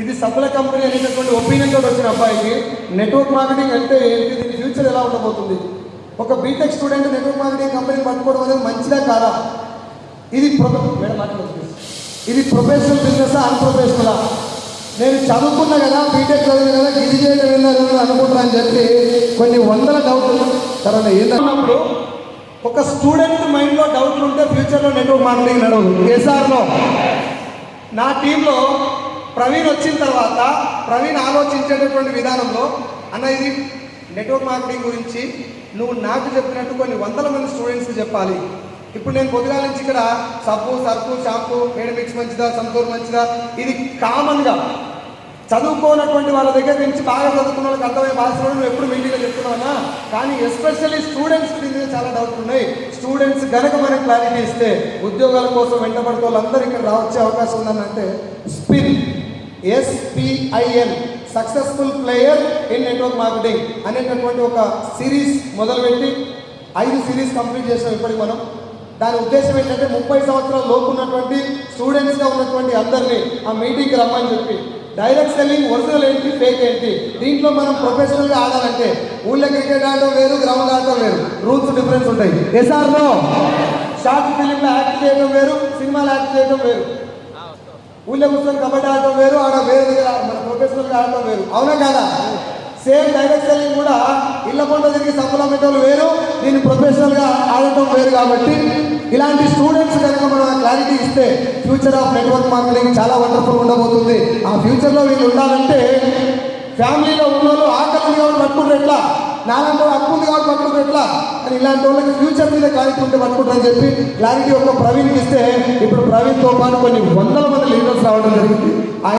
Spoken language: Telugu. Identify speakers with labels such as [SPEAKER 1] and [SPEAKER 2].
[SPEAKER 1] ఇది సబ్బుల కంపెనీ అనేటటువంటి ఒపీనియన్ తోటి వచ్చిన అబ్బాయికి నెట్వర్క్ మార్కెటింగ్ అంటే ఏంటి? దీని ఫ్యూచర్ ఎలా ఉండబోతుంది? ఒక BTech student network marketing company పట్టుకోవడం అనేది మంచిదా కాదా? ఇది మేడం ఇది ప్రొఫెషనల్ బిజినెస్ అన్ప్రొఫెషనలా నేను చదువుకున్నా కదా బీటెక్ చదివిన కదా ఇది చేయడం వెళ్ళాను అనుకుంటున్నా అని చెప్పి కొన్ని వందల డౌట్లు తర్వాత ఏంటన్నప్పుడు ఒక స్టూడెంట్ మైండ్లో డౌట్లు ఉంటే ఫ్యూచర్లో నెట్వర్క్ మార్కెటింగ్ నడవదు. ఎస్ఆర్లో నా టీంలో ప్రవీణ్ వచ్చిన తర్వాత ప్రవీణ్ ఆలోచించేటటువంటి విధానంలో అన్న ఇది నెట్వర్క్ మార్కెటింగ్ గురించి నువ్వు నాకు చెప్పినట్టు కొన్ని వందల మంది స్టూడెంట్స్కి చెప్పాలి. ఇప్పుడు నేను పొద్దుగాల నుంచి ఇక్కడ సబ్బు సర్పు షాంపూ మేడమిక్స్ మంచిదా సంతూర్ మంచిదా? ఇది కామన్గా చదువుకోనటువంటి వాళ్ళ దగ్గర నుంచి బాగా చదువుకున్న వాళ్ళకి అర్థమయ్యే భాషలో నువ్వు ఎప్పుడు మీటింగ్లో కానీ ఎస్పెషల్లీ స్టూడెంట్స్ మీద చాలా డౌట్లు ఉన్నాయి. స్టూడెంట్స్ గనక మనం క్లారిటీ ఇస్తే ఉద్యోగాల కోసం వెంటబడితే వాళ్ళందరూ ఇక్కడ రావచ్చే అవకాశం ఉందని spin S P I N successful player in network marketing అనేటటువంటి ఒక సిరీస్ మొదలుపెట్టి ఐదు సిరీస్ కంప్లీట్ చేసాం ఇప్పటికి మనం. దాని ఉద్దేశం ఏంటంటే ముప్పై సంవత్సరాల లోపు ఉన్నటువంటి స్టూడెంట్స్గా ఉన్నటువంటి అందరినీ ఆ మీటింగ్కి రమ్మని చెప్పి డైరెక్ట్ సెల్లింగ్ ఒరిజినల్ ఏంటి ఫేక్ ఏంటి? దీంట్లో మనం ప్రొఫెషనల్గా ఆడాలంటే ఊళ్ళో క్రికెట్ ఆడటం వేరు గ్రౌండ్ ఆడటం వేరు. రూల్స్ డిఫరెన్స్ ఉంటాయి. ఎస్ఆర్లో షార్ట్ ఫిలింలో యాక్ట్ చేయడం వేరు సినిమాలో యాక్ట్ చేయడం వేరు. ఊళ్ళో కూర్చొని కబడ్డీ ఆడటం వేరు ఆడ వేరే దగ్గర మన ప్రొఫెషనల్గా ఆడటం వేరు. అవునా కాదా? సేమ్ డైరెక్ట్ సెల్లింగ్ కూడా ఇళ్ళ పంట తిరిగి సంపల పెట్టడం వేరు దీన్ని ప్రొఫెషనల్గా ఆడటం వేరు కాబట్టి ఇలాంటి స్టూడెంట్స్ కనుక మనం క్లారిటీ ఇస్తే ఫ్యూచర్ ఆఫ్ నెట్వర్క్ మార్కెటింగ్ చాలా వండర్ఫుల్ ఉండబోతుంది. ఆ ఫ్యూచర్లో వీళ్ళు ఉండాలంటే ఫ్యామిలీలో ఉన్న వాళ్ళు ఆకలి ఉంది కాబట్టి పట్టుకుంటారు ఎట్లా? నాలాంటి వాళ్ళు హక్కు ఉంది కాబట్టి పట్టుకుంటారు ఎట్లా? అని ఇలాంటి వాళ్ళకి ఫ్యూచర్ మీద క్లారిటీ ఉంటే చెప్పి క్లారిటీ ఒక ప్రవీణ్కి ఇస్తే ఇప్పుడు ప్రవీణ్తో పాటు కొన్ని వందల మంది లీడర్స్ రావడం జరిగింది.